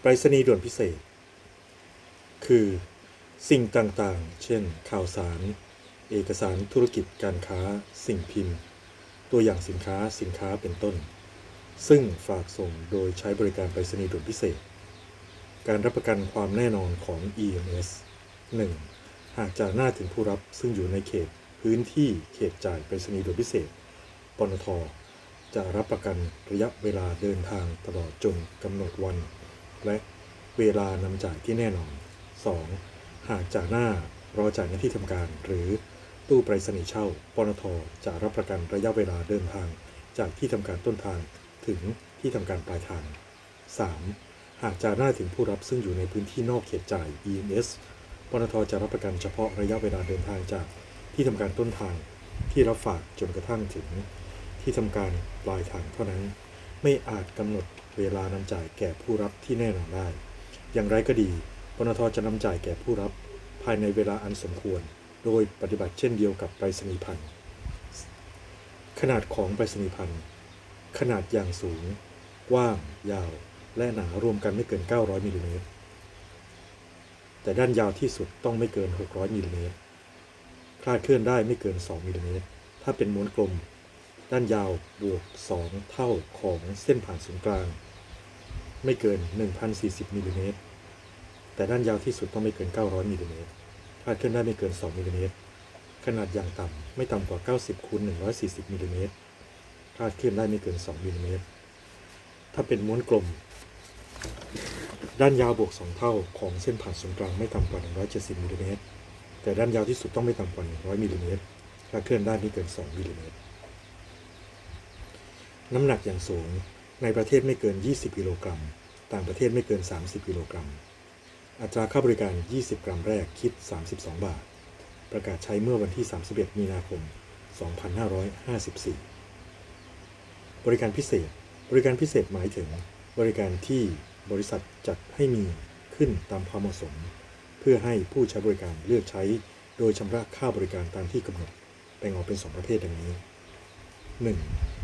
ไปรษณีย์ด่วนพิเศษ คือ สิ่งต่างๆ เช่น ข่าวสาร เอกสารธุรกิจการค้า สิ่งพิมพ์ ตัวอย่างสินค้าสินค้าเป็นต้น ซึ่งฝากส่งโดยใช้บริการไปรษณีย์ด่วนพิเศษ การรับประกันความแน่นอนของ EMS 1. หากจากหน้าถึงผู้รับซึ่งอยู่ในเขตพื้นที่เขตจ่ายไปรษณีย์ด่วนพิเศษปนท จะรับประกันระยะเวลาเดินทางตลอดจนกำหนดวัน และเวลานำจ่ายที่แน่นอน 2. หากจากหน้ารอจ่ายในที่ทำการ หรือตู้ไปรษณีย์เช่าปนทจะรับประกันระยะเวลาเดินทาง จากที่ทำการต้นทางถึงที่ทำการปลายทาง 3. หากจากหน้าถึงผู้รับซึ่งอยู่ในพื้นที่นอกเขตจ่าย EMS ปนทจะรับประกันเฉพาะระยะเวลาเดินทางจากที่ทำการต้นทางที่รับฝากจนกระทั่งถึง ที่ทำการปลายทางเท่านั้น ไม่อาจกำหนดเวลานำจ่ายแก่ผู้รับที่แน่นอนได้ อย่างไรก็ดีปนทจะนำจ่ายแก่ผู้รับ ภายในเวลาอันสมควร โดยปฏิบัติเช่นเดียวกับไปรษณีย์พันธ์ขนาดของไปรษณีย์พันธ์ขนาดอย่างสูง กว้าง ยาว และหนารวมกันไม่เกิน 900มิลลิเมตรแต่ด้านยาวที่สุดต้องไม่เกิน 600มิลลิเมตรคลาดเคลื่อนได้ไม่เกิน 2มิลลิเมตรถ้าเป็นม้วนกลม ด้านยาวบวก 2 เท่าของเส้นผ่านศูนย์กลาง ไม่เกิน 1,040มิลลิเมตรแต่ด้านยาวที่สุดต้องไม่เกิน 900มิลลิเมตรคลาดเคลื่อนได้ไม่เกิน 2มิลลิเมตรขนาดอย่างต่ำไม่ต่ำกว่า 90คูณ140มิลลิเมตรคลาดเคลื่อนได้ไม่เกิน 2มิลลิเมตรถ้าเป็นม้วนกลม ด้านยาวบวก 2 เท่าของเส้นผ่านศูนย์กลางไม่ต่ำกว่า 170มิลลิเมตรแต่ด้านยาวที่สุดต้องไม่ต่ำกว่า 100มิลลิเมตรคลาดเคลื่อนได้ไม่เกิน 2มิลลิเมตร น้ำหนักอย่างสูง ในประเทศไม่เกิน 20 กิโลกรัม ต่างประเทศไม่เกิน 30 กิโลกรัม อัตราค่าบริการ 20 กรัมแรกคิด 32 บาท ประกาศใช้เมื่อวันที่ 31 มีนาคม 2554 บริการพิเศษ บริการพิเศษหมายถึง บริการที่บริษัทจัดให้มีขึ้นตามความเหมาะสม เพื่อให้ผู้ใช้บริการเลือกใช้ โดยชำระค่าบริการตามที่กำหนด แบ่งออกเป็น 2 ประเภทดังนี้ 1.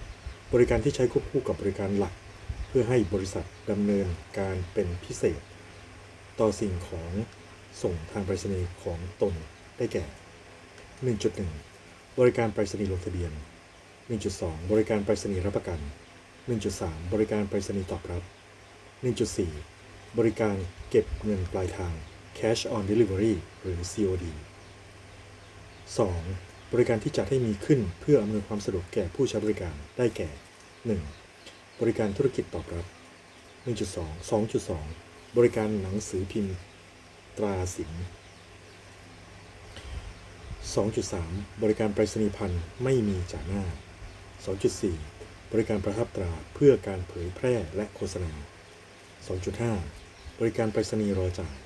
บริการที่ใช้ควบคู่กับบริการหลัก เพื่อให้บริษัทดำเนินการเป็นพิเศษ ต่อสิ่งของส่งทางไปรษณีย์ของตนได้แก่ 1.1 บริการไปรษณีย์ลงทะเบียน 1.2 บริการไปรษณีย์รับประกัน 1.3 บริการไปรษณีย์ตอบรับ 1.4 บริการเก็บเงินปลายทาง Cash on Delivery หรือ COD 2. บริการที่จัดให้มีขึ้นเพื่ออำนวยความสะดวกแก่ผู้ใช้บริการได้แก่ 1. บริการธุรกิจตอบรับ 1.2 2.2 บริการหนังสือพิมพ์ ตราสิน 2.3 บริการไปรษณีย์พันธ์ไม่มีจ่าหน้า 2.4 บริการประทับตราเพื่อการเผยแพร่และโฆษณา 2.5 บริการไปรษณีย์รอจ่าย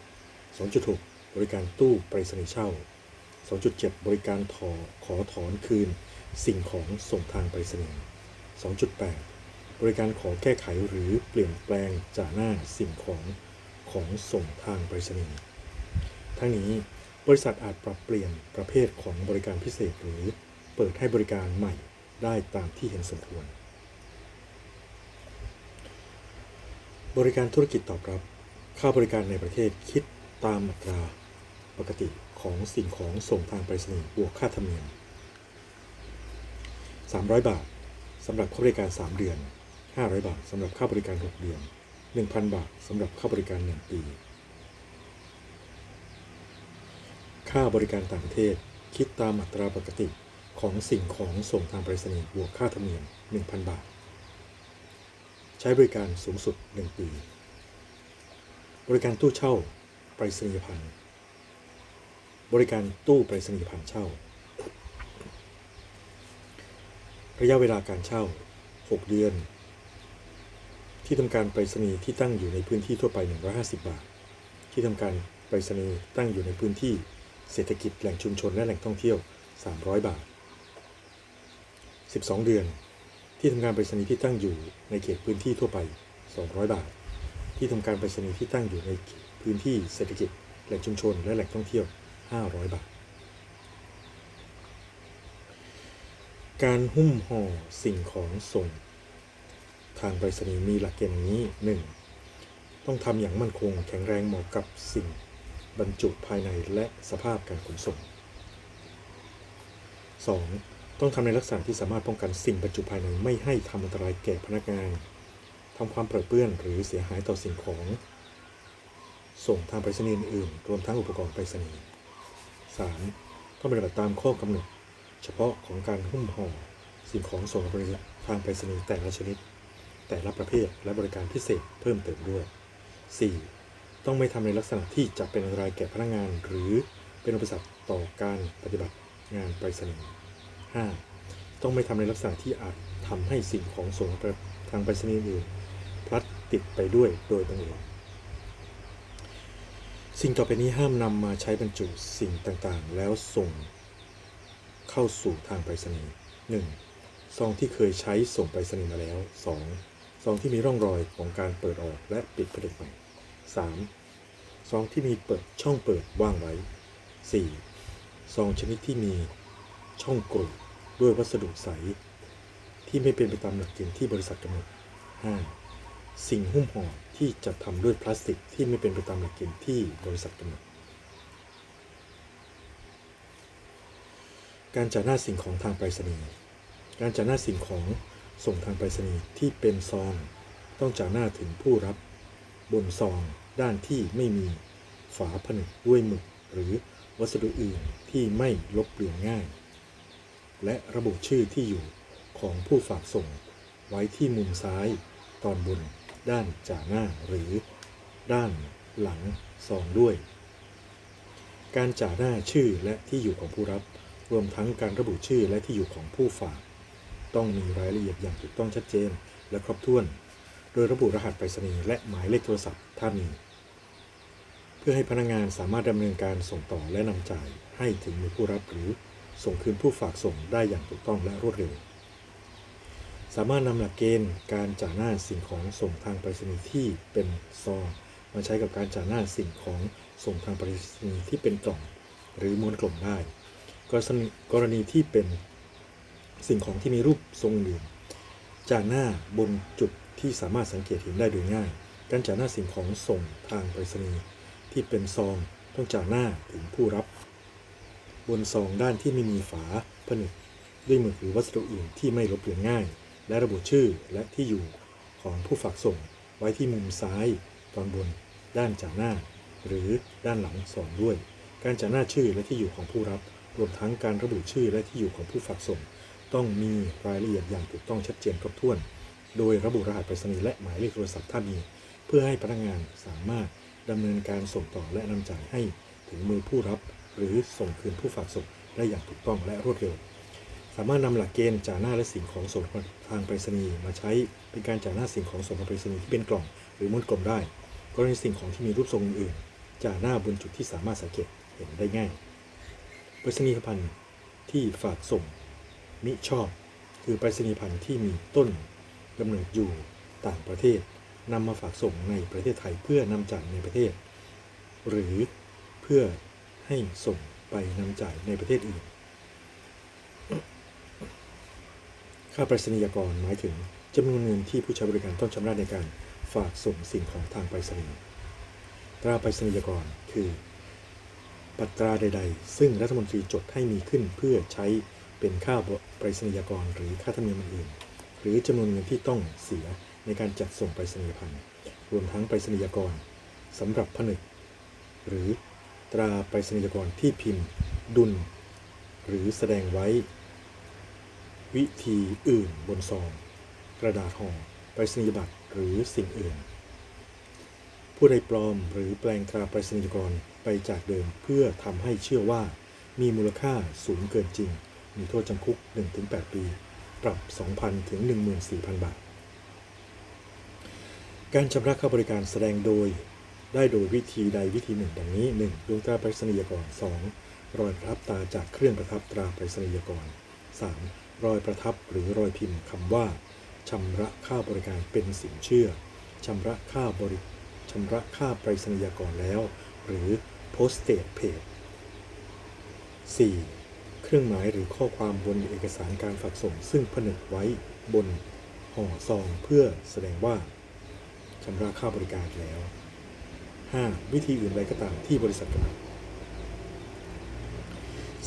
2.6 บริการตู้ไปรษณีย์เช่า 2.7 บริการถอขอถอนคืน สิ่งของส่งทางไปรษณีย์2.8 บริการขอแก้ไขหรือเปลี่ยนแปลงจ่าหน้าสิ่งของของส่งทางไปรษณีย์ทั้งนี้บริษัทอาจปรับเปลี่ยนประเภทของบริการพิเศษหรือเปิดให้บริการใหม่ได้ตามที่เห็นสมควร บริการธุรกิจตอบรับ ค่าบริการในประเทศคิดตามอัตรา ปกติของสิ่งของส่งทางไปรษณีย์บวกค่าธรรมเนียม 300 บาทสำหรับค่าบริการ 3 เดือน 500 บาทสำหรับค่าบริการ 6 เดือน 1,000 บาทสำหรับค่าบริการ 1 ปี ค่าบริการต่างประเทศ คิดตามอัตราปกติของสิ่งของส่งทางไปรษณีย์บวกค่าธรรมเนียม 1,000 บาท ใช้บริการสูงสุด 1 ปี บริการตู้เช่า ไปรษณียพันธ์ บริการตู้ไปรษณียพันธ์เช่า ระยะเวลาการเช่า 6 เดือน ที่ทำการไปรษณีย์ที่ตั้งอยู่ในพื้นที่ทั่วไป 150 บาท ที่ทำการไปรษณีย์ตั้งอยู่ในพื้นที่เศรษฐกิจแหล่งชุมชนและแหล่งท่องเที่ยว 300 บาท 12 เดือน ที่ทำการไปรษณีย์ที่ตั้งอยู่ในเขตพื้นที่ทั่วไป 200 บาท ที่ทำการไปรษณีย์ที่ตั้งอยู่ในพื้นที่เศรษฐกิจแหล่งชุมชนและแหล่งท่องเที่ยว 500บาท การหุ้มห่อสิ่งของส่ง ทางไปรษณีย์มีหลักเกณฑ์อย่างนี้ 1. ต้องทำอย่างมั่นคงแข็งแรงเหมาะกับสิ่งบรรจุภายในและสภาพการขนส่ง 2. ต้องทำในลักษณะที่สามารถป้องกันสิ่งบรรจุภายในไม่ให้ทำอันตรายแก่พนักงานทำความเปรอะเปื้อนหรือเสียหายต่อสิ่งของ ส่งทางไปรษณีย์อื่นรวมทั้งอุปกรณ์ไปรษณีย์ 3. ต้องปฏิบัติตามข้อกำหนด เฉพาะของการหุ้มห่อสิ่งของส่งทางไปรษณีย์แต่ละชนิด แต่ละประเภทและบริการพิเศษเพิ่มเติมด้วย 4. ต้องไม่ทำในลักษณะที่จะเป็นอันตรายแก่พนักงาน หรือเป็นอุปสรรคต่อการปฏิบัติงานไปรษณีย์ 5. ต้องไม่ทำในลักษณะที่อาจทำให้สิ่งของส่งทางไปรษณีย์อื่นพลัดติดไปด้วยโดยบังเอิญ สิ่งต่อไปนี้ห้ามนำมาใช้บรรจุสิ่งต่างๆ แล้วส่งเข้าสู่ทางไปรษณีย์ 1. ซองที่เคยใช้ส่งไปรษณีย์มาแล้ว 2. ซองที่มีร่องรอยของการเปิดออกและปิดผลิตใหม่ 3. ซองที่มีเปิดช่องเปิดว่างไว้ 4. ซองชนิดที่มีช่องกรูด้วยวัสดุใส ที่ไม่เป็นไปตามหลักเกณฑ์ที่บริษัทกำหนด 5. สิ่งหุ้มห่อ ที่จัดทำด้วยพลาสติกที่ไม่เป็นไปตามหลักเกณฑ์ที่บริษัทกำหนดการจ่ายหน้าสิ่งของทางไปรษณีย์ การจ่ายหน้าสิ่งของส่งทางไปรษณีย์ที่เป็นซอง ต้องจ่ายหน้าถึงผู้รับบนซองด้านที่ไม่มีฝาผนึกด้วยหมึกหรือวัสดุอื่นที่ไม่ลบเปลือนง่าย และระบุชื่อที่อยู่ของผู้ฝากส่งไว้ที่มุมซ้ายตอนบน ด้านจ่าหน้าหรือด้านหลังซองด้วย การจ่าหน้าชื่อและที่อยู่ของผู้รับ รวมทั้งการระบุชื่อและที่อยู่ของผู้ฝาก ต้องมีรายละเอียดอย่างถูกต้องชัดเจนและครบถ้วน โดยระบุรหัสไปรษณีย์และหมายเลขโทรศัพท์ถ้ามี เพื่อให้พนักงานสามารถดำเนินการส่งต่อและนำจ่ายให้ถึงมือผู้รับหรือส่งคืนผู้ฝากส่งได้อย่างถูกต้องและรวดเร็ว สามารถนำหลักเกณฑ์การจ่าหน้าสิ่งของส่งทางไปรษณีย์ที่เป็นซองมาใช้กับการจ่าหน้าสิ่งของส่งทางไปรษณีย์ที่เป็นกล่อง หรือม้วนกล่องได้ กรณีที่เป็นสิ่งของที่มีรูปทรงอื่นจ่าหน้าบนจุดที่สามารถสังเกตเห็นได้โดยง่าย การจ่าหน้าสิ่งของส่งทางไปรษณีย์ที่เป็นซองต้องจ่าหน้าถึงผู้รับบนซองด้านที่ไม่มีฝาผนึกด้วยมึกหรือวัสดุอื่นที่ไม่ลบเลือนง่าย และระบุชื่อและที่อยู่ของผู้ฝากส่งไว้ที่มุมซ้ายตอนบน ด้านจ่าหน้า หรือด้านหลังซองด้วย การจ่าหน้าชื่อและที่อยู่ของผู้รับ รวมทั้งการระบุชื่อและที่อยู่ของผู้ฝากส่ง ต้องมีรายละเอียดอย่างถูกต้องชัดเจนครบถ้วน โดยระบุรหัสไปรษณีย์และหมายเลขโทรศัพท์ถ้ามี เพื่อให้พนักงานสามารถดำเนินการส่งต่อและนำจ่ายให้ถึงมือผู้รับ หรือส่งคืนผู้ฝากส่งได้อย่างถูกต้องและรวดเร็ว สามารถนำหลักเกณฑ์จ่าหน้าและสิ่งของส่งทางไปรษณีย์มาใช้เป็นการจ่าหน้าสิ่งของส่งทางไปรษณีย์ที่เป็นกล่อง หรือม้วนกลมได้ กรณีสิ่งของที่มีรูปทรงอื่นจ่าหน้าบนจุดที่สามารถสังเกตเห็นได้ง่ายไปรษณีย์พันธ์ที่ฝากส่ง มิชอบ คือไปรษณีย์พันธ์ที่มีต้นกำเนิดอยู่ต่างประเทศนำมาฝากส่งในประเทศไทยเพื่อนำจ่ายในประเทศ หรือเพื่อให้ส่งไปนำจ่ายในประเทศอื่น ค่าไปรษณียกรหมายถึงจำนวนเงินที่ผู้ใช้บริการต้องชำระในการฝากส่งสิ่งของทางไปรษณีย์ ตราไปรษณียกรคือ ปัตราใด ๆ ซึ่งรัฐมนตรีจดให้มีขึ้นเพื่อใช้เป็นค่าไปรษณียกรหรือค่าธรรมเนียมอื่น หรือจำนวนเงินที่ต้องเสียในการจัดส่งไปรษณียพันธ์รวมทั้งไปรษณียกรสำหรับผนึก หรือตราไปรษณียกรที่พิมพ์ ดุล หรือแสดงไว้ วิธีอื่นบนซอง กระดาษห่อไปรษณียบัตรหรือสิ่งอื่น ผู้ใดปลอมหรือแปลงตราไปรษณียกรไปจากเดิมเพื่อทำให้เชื่อว่ามีมูลค่าสูงเกินจริง มีโทษจำคุก 1-8 ปี ปรับ 2,000 ถึง 14,000 บาท การชำระค่าบริการแสดงโดย ได้โดยวิธีใดวิธีหนึ่ง ดังนี้ 1. ดวงตราไปรษณียกร 2. รอยประทับตาจากเครื่องประทับตราไปรษณียกร 3. รอยประทับหรือรอยพิมพ์คำว่าชำระค่าบริการเป็นสินเชื่อชำระค่าบริชำระค่าไปรษณียกรแล้ว หรือ postage paid 4. เครื่องหมายหรือข้อความบนเอกสารการฝากส่ง ซึ่งผนึกไว้บนห่อซองเพื่อแสดงว่าชำระค่าบริการแล้ว 5. วิธีอื่นใดก็ตามที่บริษัทกำหนด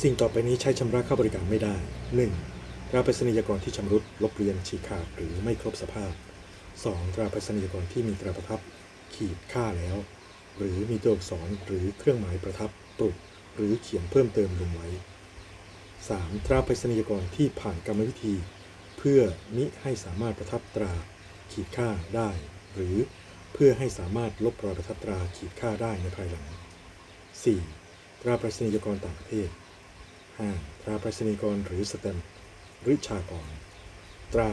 สิ่งต่อไปนี้ใช้ชำระค่าบริการไม่ได้ 1. ตราไปรษณียกรที่ชำรุดลบเลือนฉีกขาดหรือไม่ครบสภาพ 2. ตราไปรษณียกรที่มีตราประทับ ขีดค่าแล้ว หรือมีตัวอักษรหรือเครื่องหมายประทับปลุกหรือเขียนเพิ่มเติมลงไว้ 3. ตราไปรษณียกรที่ผ่านกรรมวิธี เพื่อมิให้สามารถประทับตราขีดค่าได้ หรือเพื่อให้สามารถลบรอยประทับตราขีดค่าได้ในภายหลัง 4. ตราไปรษณียกรต่างประเทศ 5. ตราไปรษณียกรหรือสแตมป์ รือชากร ตรา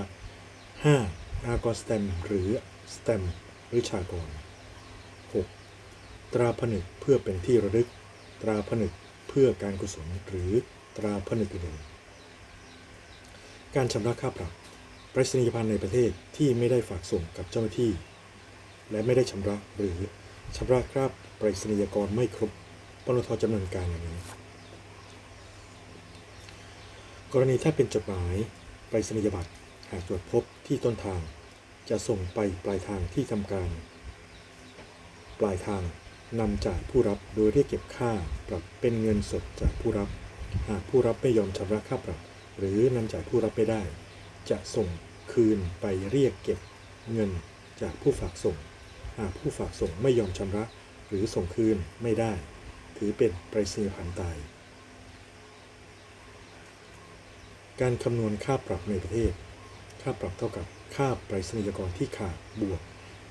5. อากรสแตมหรือสแตมรือชากร 6. ตราผนึกเพื่อเป็นที่ระลึก ตราผนึกเพื่อการกุศลหรือตราผนึกอื่นการชำระค่าปรับไปรษณียภัณฑ์ในประเทศที่ไม่ได้ฝากส่งกับเจ้าหน้าที่ และไม่ได้ชำระหรือชำระค่าไปรษณียกรไม่ครบปนทจำเนินการอย่างนี้ กรณีถ้าเป็นจดหมายไปรษณียบัตรหากตรวจพบที่ต้นทาง จะส่งไปปลายทางที่ทำการ ปลายทางนำจ่ายผู้รับโดยเรียกเก็บค่าปรับเป็นเงินสดจากผู้รับ หากผู้รับไม่ยอมชำระค่าปรับ หรือนำจ่ายผู้รับไม่ได้ จะส่งคืนไปเรียกเก็บเงินจากผู้ฝากส่ง หากผู้ฝากส่งไม่ยอมชำระ หรือส่งคืนไม่ได้ ถือเป็นไปรษณียพันตาย การคำนวณค่าปรับในประเทศ ค่าปรับเท่ากับค่าไปรษณียกรที่ขาดบวก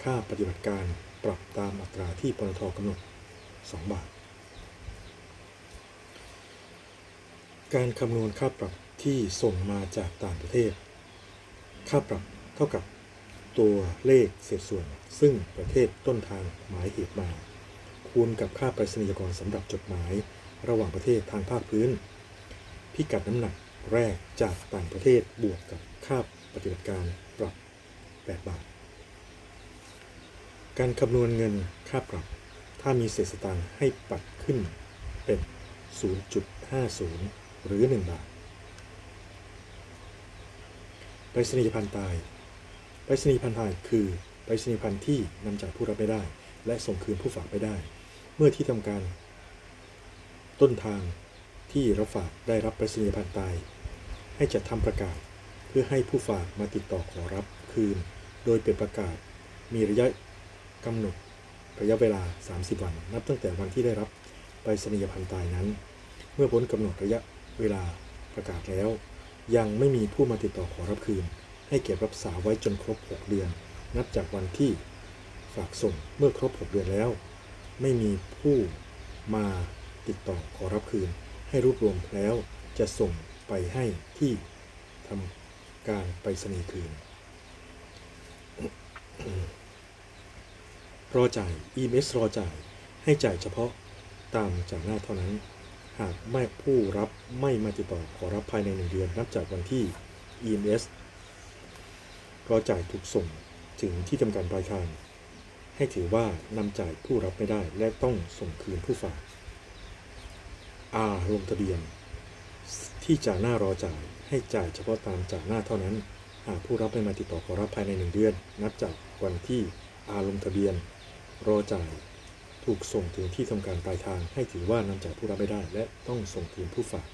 ค่าปฏิบัติการปรับตามอัตราที่ปนทกำหนด 2 บาท การคำนวณค่าปรับที่ส่งมาจากต่างประเทศ ค่าปรับเท่ากับตัวเลขเศษส่วน ซึ่งประเทศต้นทางหมายเหตุมา คูณกับค่าไปรษณียกรสำหรับจดหมาย ระหว่างประเทศทางภาคพื้น พิกัดน้ำหนัก แรกจากต่างประเทศบวกกับค่าปฏิบัติการปรับ 8 บาท การคำนวณเงินค่าปรับ ถ้ามีเศษสตางค์ให้ปัดขึ้นเป็น 0.50 หรือ 1 บาทไปรษณียพันธ์ตายไปรษณียพันธ์ตายคือไปรษณียพันธ์ที่นำจากผู้รับไม่ได้ และส่งคืนผู้ฝากไม่ได้ เมื่อที่ทำการ ต้นทางที่รับฝากได้รับไปรษณียพันธ์ตาย ให้จัดทำประกาศ เพื่อให้ผู้ฝากมาติดต่อขอรับคืน โดยเป็นประกาศ มีระยะกำหนด ระยะเวลา 30 วัน นับตั้งแต่วันที่ได้รับไปรษณียพันตายนั้น เมื่อพ้นกำหนดระยะเวลาประกาศแล้ว ยังไม่มีผู้มาติดต่อขอรับคืน ให้เก็บรักษาไว้จนครบ 6 เดือน นับจากวันที่ฝากส่งเมื่อครบ 6 เดือนแล้ว ไม่มีผู้มาติดต่อขอรับคืน ให้รวบรวมแล้วจะส่ง ไปให้ที่ทำการไปรษณีคืน รอจ่าย EMS รอจ่ายให้จ่ายเฉพาะตามจากหน้าเท่านั้น หากไม่ผู้รับไม่มาติดต่อขอรับภายในหนึ่งเดือนนับจากวันที่ EMS รอจ่ายถูกส่งถึงที่ทำการปลายทาง ให้ถือว่านำจ่ายผู้รับไม่ได้และต้องส่งคืนผู้ฝาก R ลงทะเบียน ที่จ่ายหน้ารอจ่ายให้จ่ายเฉพาะตามจ่ายหน้าเท่านั้น หากผู้รับไม่มาติดต่อขอรับภายในหนึ่งเดือน นับจากวันที่อาลงทะเบียน รอจ่าย ถูกส่งถึงที่ทำการปลายทางให้ถือว่านำจ่ายผู้รับไม่ได้ และต้องส่งคืนผู้ฝาก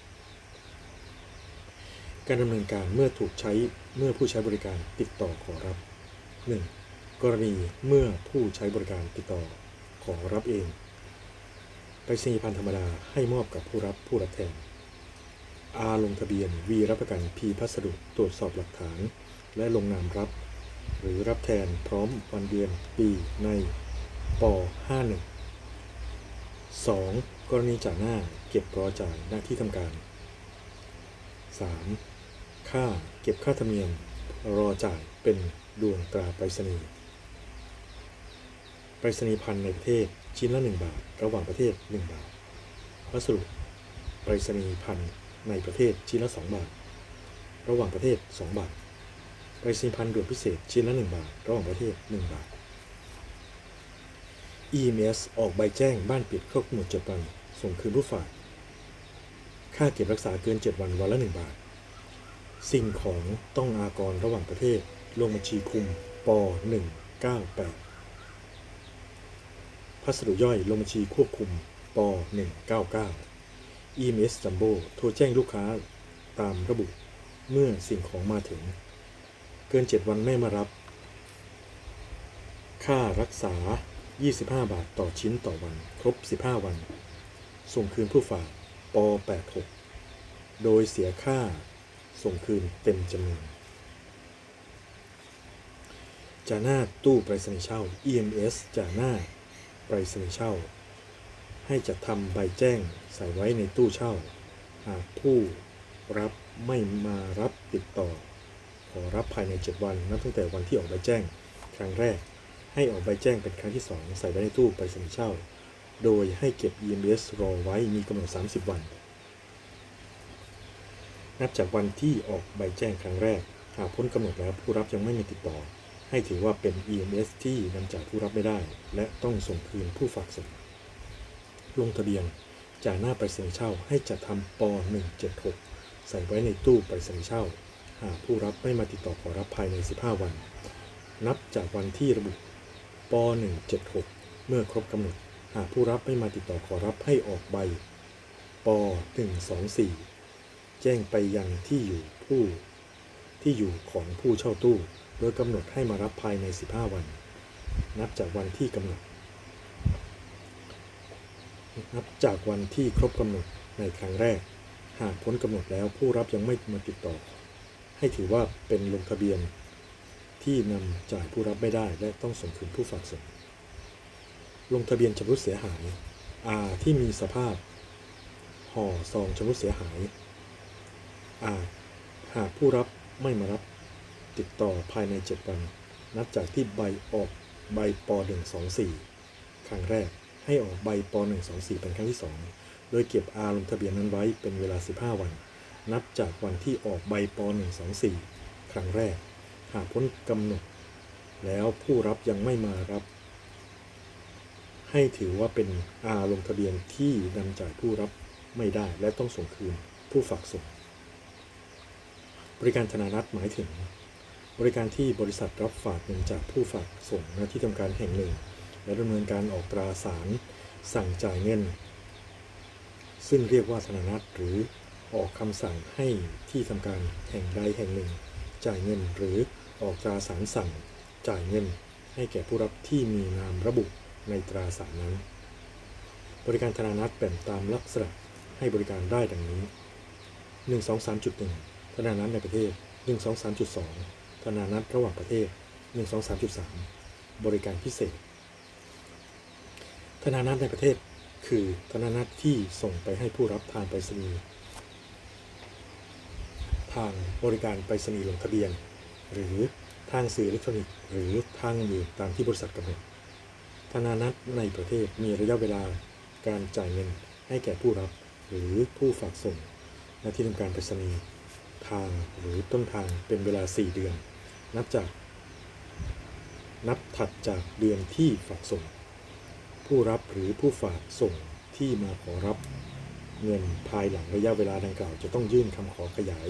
การดำเนินการเมื่อถูกใช้เมื่อผู้ใช้บริการติดต่อขอรับ 1. กรณีเมื่อผู้ใช้บริการติดต่อขอรับเองไปรษณียพันธ์ธรรมดาให้มอบกับผู้รับผู้รับแทน อาลงทะเบียนวีรับประกันพีพัสดุตรวจสอบหลักฐาน และลงนามรับ หรือรับแทนพร้อมวันเดือนปีในป 51 2. กรณีจ่ายหน้าเก็บรอจ่ายหน้าที่ทำการ 3. ค่าเก็บค่าธรรมเนียมรอจ่ายเป็นดวงตราไปรษณีย์ไปรษณีย์พันในประเทศชิ้นละ 1 บาท ระหว่างประเทศ 1 บาท วัสดุไปรษณีย์พันธ์ ในประเทศชิ้นละ 2 บาท ระหว่างประเทศ 2 บาทไปรษณียพันธ์ด่วนพิเศษชิ้นละ 1 บาท ระหว่างประเทศ 1 บาท EMS ออกใบแจ้งบ้านปิดครบกำหนด7วันส่งคืนผู้ฝาก ค่าเก็บรักษาเกิน 7 วันวันละ 1 บาท สิ่งของต้องอากรระหว่างประเทศ ลงบัญชีคุมป198 พัสดุย่อยลงบัญชีควบคุมป199 EMS Jumbo โทรแจ้งลูกค้าตามระบุเมื่อสิ่งของมาถึง เกิน 7 วันไม่มารับ ค่ารักษา 25 บาทต่อชิ้นต่อวัน ครบ 15 วัน ส่งคืนผู้ฝากป86 โดยเสียค่าส่งคืนเต็มจำนวนจาหน้าตู้ไปรษณีย์เช่า EMS จาหน้าไปรษณีย์เช่า ให้จัดทำใบแจ้งใส่ไว้ในตู้เช่า หากผู้รับไม่มารับติดต่อ ขอรับภายใน 7 วันนับตั้งแต่วันที่ออกใบแจ้ง ครั้งแรก ให้ออกใบแจ้งเป็นครั้งที่ 2 ใส่ไว้ในตู้ไปรษณีย์เช่า โดยให้เก็บ EMS รอไว้มีกำหนด 30 วัน นับจากวันที่ออกใบแจ้งครั้งแรก หากพ้นกำหนดแล้วผู้รับยังไม่มีติดต่อ ให้ถือว่าเป็น EMS ที่นำจากผู้รับไม่ได้ และต้องส่งคืนผู้ฝากส่ง ลงทะเบียนจ่ายหน้าไปรษณีย์เช่าให้จัดทำป 176 ใส่ไว้ในตู้ไปรษณีย์เช่า หากผู้รับไม่มาติดต่อขอรับภายใน 15 วัน นับจากวันที่ระบุป 176 เมื่อครบกำหนด หากผู้รับไม่มาติดต่อขอรับให้ออกใบป 124 แจ้งไปยังที่อยู่ผู้ที่อยู่ของผู้เช่าตู้ โดยกำหนดให้มารับภายใน 15 วัน นับจากวันที่กำหนด นับจากวันที่ครบกำหนดในครั้งแรก หากพ้นกำหนดแล้วผู้รับยังไม่มาติดต่อ ให้ถือว่าเป็นลงทะเบียนที่นำจ่ายผู้รับไม่ได้และต้องส่งคืนผู้ฝากส่งลงทะเบียนชำรุดเสียหายอาที่มีสภาพ ห่อซองชำรุดเสียหายอาหากผู้รับไม่มารับติดต่อภายใน 7 วัน นับจากที่ใบออกใบป .124 ครั้งแรก ให้ออกใบป .124 เป็นครั้งที่ 2 โดยเก็บอาลงทะเบียนนั้นไว้เป็นเวลา 15 วัน นับจากวันที่ออกใบป .124 ครั้งแรก หากพ้นกำหนด แล้วผู้รับยังไม่มารับ ให้ถือว่าเป็นอาลงทะเบียนที่นำจ่ายผู้รับไม่ได้และต้องส่งคืนผู้ฝากส่ง บริการธนานัตหมายถึง บริการที่บริษัทรับฝากเงินจากผู้ฝากส่งณที่ทำการแห่งหนึ่ง และดำเนินการออกตราสารสั่งจ่ายเงิน ซึ่งเรียกว่าธนานัตหรือออกคำสั่งให้ที่ทำการแห่งใดแห่งหนึ่ง จ่ายเงินหรือออกตราสารสั่งจ่ายเงิน ให้แก่ผู้รับที่มีนามระบุในตราสารนั้น บริการธนานัตแบ่งตามลักษณะให้บริการได้ดังนี้ 123.1 ธนานัตในประเทศ 123.2 ธนานัตระหว่างประเทศ 123.3 บริการพิเศษ ธนานัตในประเทศ คือธนานัตที่ส่งไปให้ผู้รับทางไปรษณีย์ทางบริการไปรษณีย์ลงทะเบียน หรือทางสื่ออิเล็กทรอนิกส์หรือทางอื่นตามที่บริษัทกำหนดธนานัตในประเทศมีระยะเวลาการจ่ายเงินให้แก่ผู้รับ หรือผู้ฝากส่งณที่ทำการไปรษณีย์ทางหรือต้นทางเป็นเวลา 4 เดือน นับจาก นับถัดจากเดือนที่ฝากส่ง ผู้รับหรือผู้ฝากส่งที่มาขอรับเงินภายหลังระยะเวลาดังกล่าวจะต้องยื่นคำขอขยาย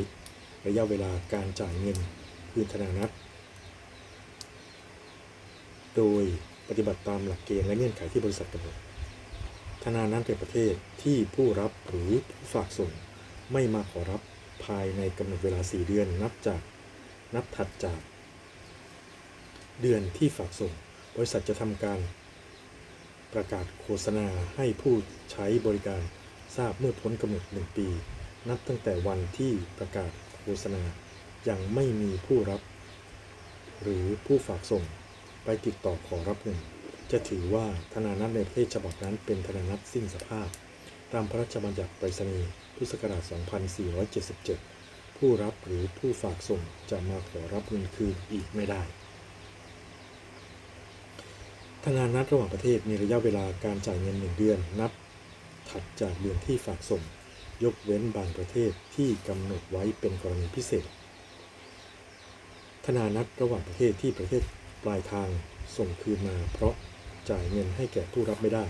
ระยะเวลาการจ่ายเงินคืนธนานัตโดยปฏิบัติตามหลักเกณฑ์และเงื่อนไขที่บริษัทกำหนดธนานัตเป็นประเทศที่ผู้รับหรือผู้ฝากส่งไม่มาขอรับภายในกำหนดเวลา 4 เดือนนับจากนับถัดจาก เดือนที่ฝากส่ง บริษัทจะทำการ ประกาศโฆษณาให้ผู้ใช้บริการทราบเมื่อพ้นกำหนด 1 ปี นับตั้งแต่วันที่ประกาศโฆษณายังไม่มีผู้รับ หรือผู้ฝากส่งไปติดต่อขอรับเงินจะถือว่าธนานัตในประเทศฉบับนั้นเป็นธนานัตสิ้นสภาพ ตามพระราชบัญญัติไปรษณีย์พุทธศักราช 2477 ผู้รับหรือผู้ฝากส่งจะมาขอรับเงินคืนอีกไม่ได้ ธนานัตระหว่างประเทศมีระยะเวลาการจ่ายเงิน 1 เดือน นับ ถัดจากเดือนที่ฝากส่ง ยกเว้นบางประเทศที่กำหนดไว้เป็นกรณีพิเศษ ธนานัตระหว่างประเทศที่ประเทศปลายทางส่งคืนมา เพราะจ่ายเงินให้แก่ผู้รับไม่ได้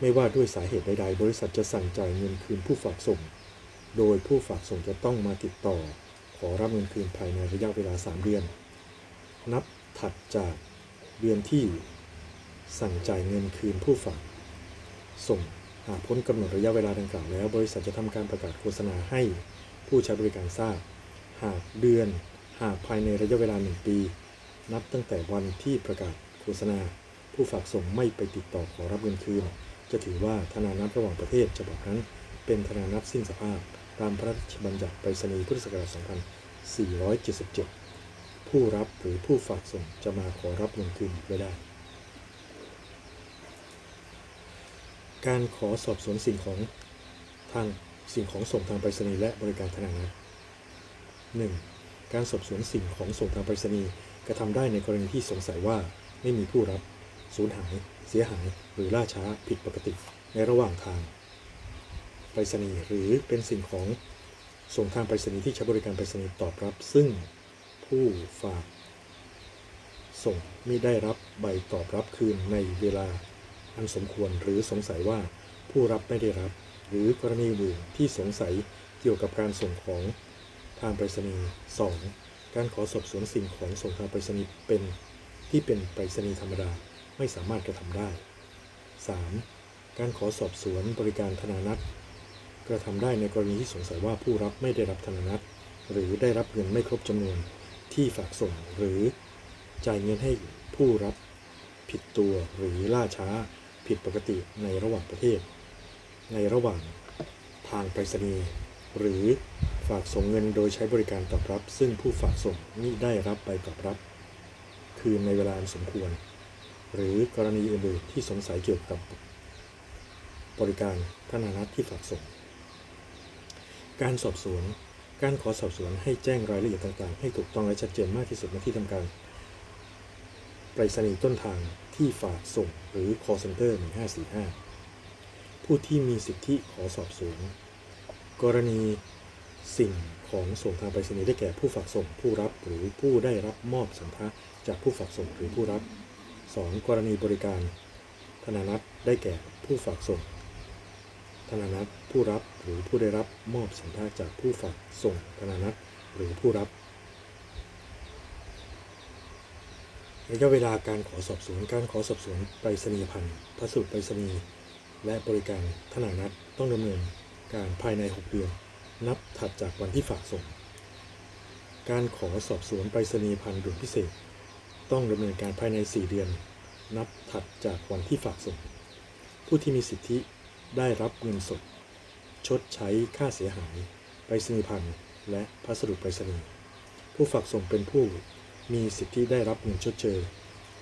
ไม่ว่าด้วยสาเหตุใดๆ บริษัทจะสั่งจ่ายเงินคืนผู้ฝากส่ง โดยผู้ฝากส่งจะต้องมาติดต่อขขอรับเงินคืนภายในระยะเวลา 3 เดือน นับ ถัดจากเดือนที่สั่งจ่ายเงินคืนผู้ฝากส่งหากพ้นกำหนดระยะเวลาดังกล่าวแล้ว บริษัทจะทำการประกาศโฆษณาให้ผู้ใช้บริการทราบ หากเดือนหากภายในระยะเวลา 1 ปี นับตั้งแต่วันที่ประกาศโฆษณา ผู้ฝากส่งไม่ไปติดต่อขอรับเงินคืน จะถือว่าธนานัตระหว่างประเทศฉบับนั้น เป็นธนานัตสิ้นสภาพ ตามพระราชบัญญัติไปรษณีย์พุทธศักราช 2477 ผู้รับหรือผู้ฝากส่งจะมาขอรับเงินคืนไม่ได้ การขอสอบสวนสิ่งของทางสิ่งของส่งทางไปรษณีย์และบริการธนานัต 1. การสอบสวนสิ่งของส่งทางไปรษณีย์กระทำได้ในกรณีที่สงสัยว่าไม่มีผู้รับสูญหาย เสียหาย หรือล่าช้าผิดปกติในระหว่างทางไปรษณีย์หรือเป็นสิ่งของส่งทางไปรษณีย์ที่ใช้บริการไปรษณีย์ตอบรับ ซึ่ง ผู้ฝาก ส่งมิได้รับใบตอบรับคืนในเวลาอันสมควรหรือสงสัยว่าผู้รับไม่ได้รับ หรือกรณีอื่นที่สงสัยเกี่ยวกับการส่งของทางไปรษณีย์ 2. การขอสอบสวนสิ่งของส่งทางไปรษณีย์เป็นที่เป็นไปรษณีย์ธรรมดาไม่สามารถกระทำได้ 3. การขอสอบสวนบริการธนานัตกระทำได้ในกรณีที่สงสัยว่าผู้รับไม่ได้รับธนานัตหรือได้รับเงินไม่ครบจำนวน ที่ฝากส่งหรือจ่ายเงินให้ผู้รับผิดตัวหรือล่าช้าผิดปกติในระหว่างประเทศ ในระหว่างทางไปรษณีย์หรือฝากส่งเงินโดยใช้บริการตอบรับ ซึ่งผู้ฝากส่งมิได้รับใบตอบรับ คืนในเวลาสมควร หรือกรณีอื่นๆที่สงสัยเกี่ยวกับ บริการธนานัตที่ฝากส่ง การสอบสวน การขอสอบสวนให้แจ้งรายละเอียดต่างๆ ให้ถูกต้องและชัดเจนมากที่สุดในที่ทำการไปรษณีย์ต้นทางที่ฝากส่งหรือ call center 1545 ผู้ที่มีสิทธิขอสอบสวน กรณีสิ่งของส่งทางไปรษณีย์ได้แก่ผู้ฝากส่งผู้รับหรือผู้ได้รับมอบสัมภาระจากผู้ฝากส่งหรือผู้รับ 2. กรณีบริการธนานัตได้แก่ผู้ฝากส่ง ธนานัตผู้รับหรือผู้ได้รับมอบสัมภาจากผู้ฝากส่งธนานัตหรือผู้รับระยะเวลาการขอสอบสวนการขอสอบสวนไปรษณียพันธ์พัสดุไปรษณีย์และบริการธนานัตต้องดำเนินการภายใน 6 เดือน นับถัดจากวันที่ฝากส่ง การขอสอบสวนไปรษณียพันธ์ด่วนพิเศษ ต้องดำเนินการภายใน 4 เดือน นับถัดจากวันที่ฝากส่ง ผู้ที่มีสิทธิ ได้รับเงินสด ชดใช้ค่าเสียหายไปรษณียพันธ์และพัสดุไปรษณีย์ผู้ฝากส่งเป็นผู้มีสิทธิได้รับเงินชดเชย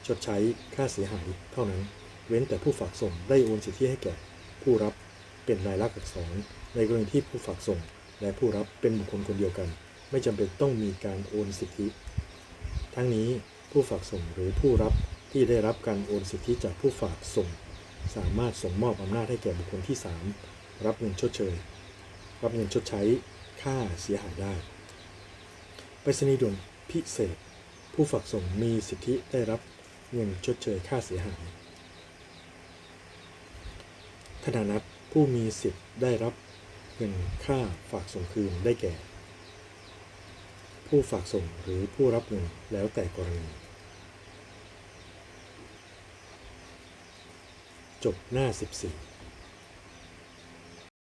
ชดใช้ค่าเสียหายเท่านั้น เว้นแต่ผู้ฝากส่งได้โอนสิทธิให้แก่ ผู้รับเป็นรายลักษณ์อักษร ในกรณีที่ผู้ฝากส่ง และผู้รับเป็นบุคคลคนเดียวกัน ไม่จำเป็นต้องมีการโอนสิทธิ ทั้งนี้ผู้ฝากส่งหรือผู้รับที่ได้รับการโอนสิทธิจากผู้ฝากส่ง สามารถส่งมอบอำนาจให้แก่บุคคลที่ 3 รับเงินชดเชย รับเงินชดใช้ค่าเสียหายได้ไปรษณีย์ด่วนพิเศษ ผู้ฝากส่งมีสิทธิได้รับเงินชดเชยค่าเสียหายธนานัตผู้มีสิทธิ์ได้รับเงินค่าฝากส่งคืนได้แก่ ผู้ฝากส่งหรือผู้รับเงินแล้วแต่กรณี จบหน้า 14